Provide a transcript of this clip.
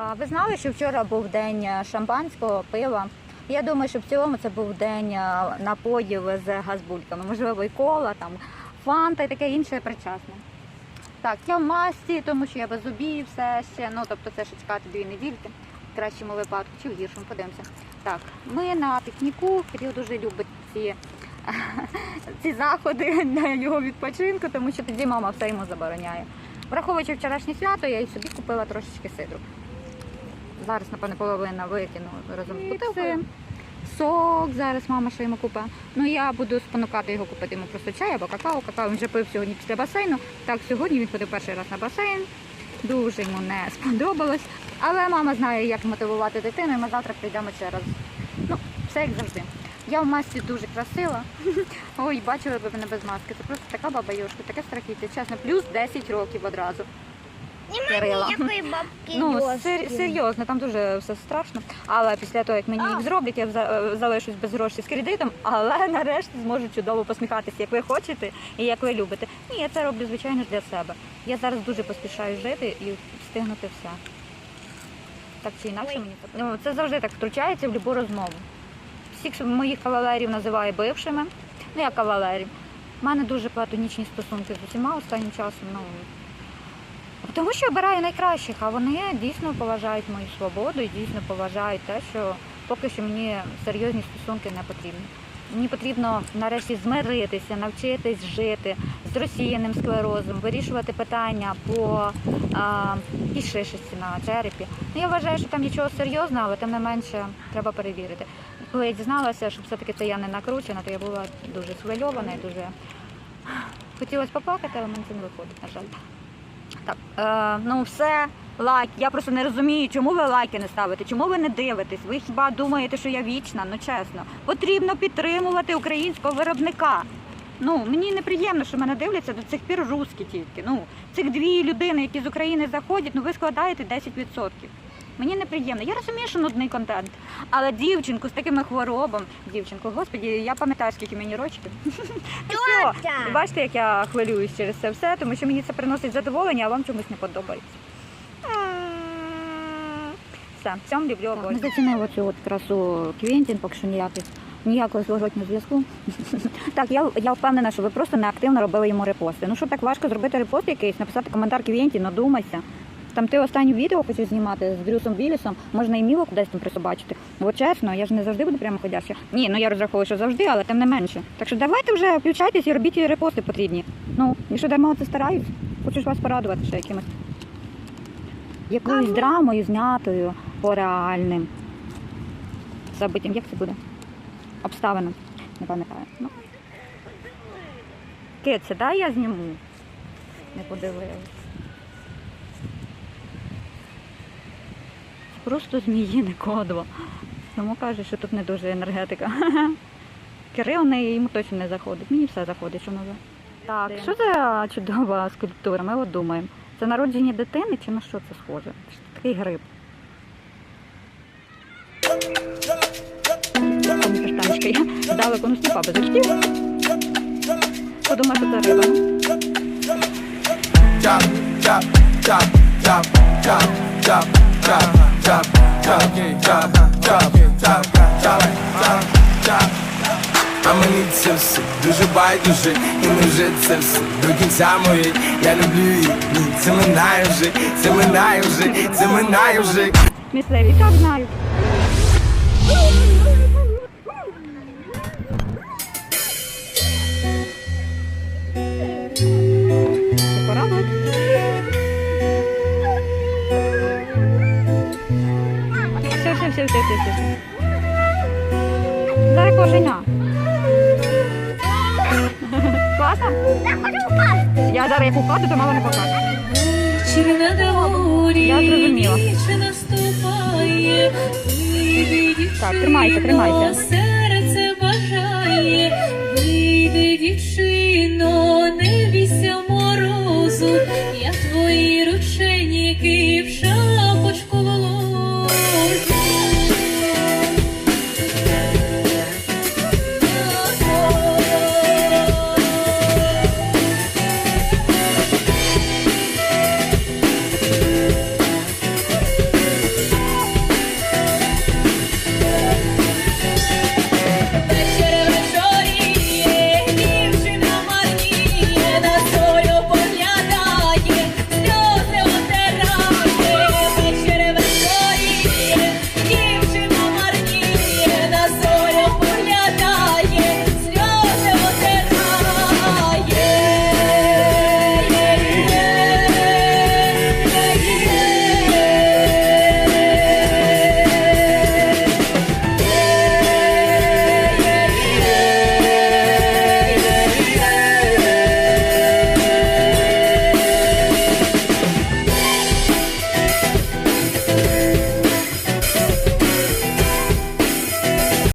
А ви знали, що вчора був день е, шампанського пива? Я думаю, що в цілому це був день е, напоїв з газбульками. Можливо, і кола, там фанта і таке інше причасне. Так, я в масці, тому що я без зубів все ще. Ну тобто це ще чекати дві недільки в кращому випадку чи в гіршому, подивимося. Так, ми на пікніку. Кирил дуже любить ці, ці заходи на його відпочинку, тому що тоді мама все йому забороняє. Враховуючи вчорашнє свято, я і собі купила трошечки сидру. Зараз, напевно, половина викину разом з бутилкою. Сок зараз мама ще йому купить. Ну я буду спонукати його купити йому просто чай або какао. Какао він вже пив сьогодні після басейну. Так, сьогодні він ходив перший раз на басейн. Дуже йому не сподобалось. Але мама знає, як мотивувати дитину, і ми завтра прийдемо ще раз. Ну, все як завжди. Я в масці дуже красива. Ой, бачили б мене без маски. Це просто така баба Йошка, таке страхіття. Чесно, плюс 10 років одразу. Кирила. Ніякої бабки Ну, сер- серйозно, там дуже все страшно. Але після того, як мені їх зроблять, я вза- залишусь без грошей з кредитом, але нарешті зможу чудово посміхатися, як ви хочете і як ви любите. Ні, я це роблю, звичайно, для себе. Я зараз дуже поспішаю жити і встигнути все. Так чи інакше мені це. Ну, це завжди так втручається в будь-яку розмову. Всіх моїх кавалерів називаю бившими. Ну, я кавалерів. У мене дуже платонічні стосунки з усіма останнім часом. Ну, тому що обираю найкращих, а вони дійсно поважають мою свободу і дійсно поважають те, що поки що мені серйозні стосунки не потрібні. Мені потрібно нарешті змиритися, навчитись жити з розсіяним склерозом, вирішувати питання по а, кишишості на черепі. Ну, я вважаю, що там нічого серйозного, але тим не менше треба перевірити. Коли я дізналася, що все-таки це я не накручена, то я була дуже схвильована і дуже хотілося поплакати, але в мене це не виходить, на жаль. Так, е, ну все, лайк. Я просто не розумію, чому ви лайки не ставите, чому ви не дивитесь. Ви хіба думаєте, що я вічна? Ну чесно, потрібно підтримувати українського виробника. Ну мені неприємно, що мене дивляться до цих пір русські тільки. Ну цих дві людини, які з України заходять, ну ви складаєте 10%. Мені неприємно. Я розумію, що нудний контент, але дівчинку з такими хворобами, дівчинку, господі, я пам'ятаю, скільки мені рочків. Ну, все, Бачите, як я хвилююсь через це все, тому що мені це приносить задоволення, а вам чомусь не подобається. Все, всім люблю обоє. Ми зацінили цю от красу Квінтін, поки що ніяких. Ніякого зворотнього зв'язку. так, я, я впевнена, що ви просто неактивно робили йому репости. Ну що так важко зробити репост якийсь, написати коментар Квінтін, ну думайся. Там ти останнє відео хочеш знімати з Брюсом Віллісом, можна і міло кудись там присобачити. Бо чесно, я ж не завжди буду прямо ходяча. Ні, ну я розраховую, що завжди, але тим не менше. Так що давайте вже включайтесь і робіть репости потрібні. Ну, і що дарма це стараюсь, хочу ж вас порадувати ще якимось. Якоюсь драмою знятою по реальним событиям. Як це буде? Обставинам. Не пам'ятаю. Ну. Кице, дай я зніму. Не подивилась. Просто зміїне кодво. Тому каже, що тут не дуже енергетика. Кирил не йому точно не заходить. Мені все заходить, що нове. Так, що за чудова скульптура? Ми от думаємо. Це народження дитини чи на що це схоже? Це такий гриб. Здалеку, ну сніпа без очків. Подумав, що це риба. chop, chop, chop, chop, chop, chop, chop, chop, chop, chop, chop, chop, chop, chop, chop. А мені це все дуже байдуже, і не вже це все до кінця моє. Я люблю її, ні, це минає вже, це минає вже, це минає вже. Місцеві, так знаю. все, все, все, все. Зараз коженя. Класно? Я хочу впасти. Я зараз як впаду, то мало не покажу. Я зрозуміла. Так, тримайте, тримайте. Серце бажає, вийди дівчино, не бійся морозу, я твої рученики в шалу.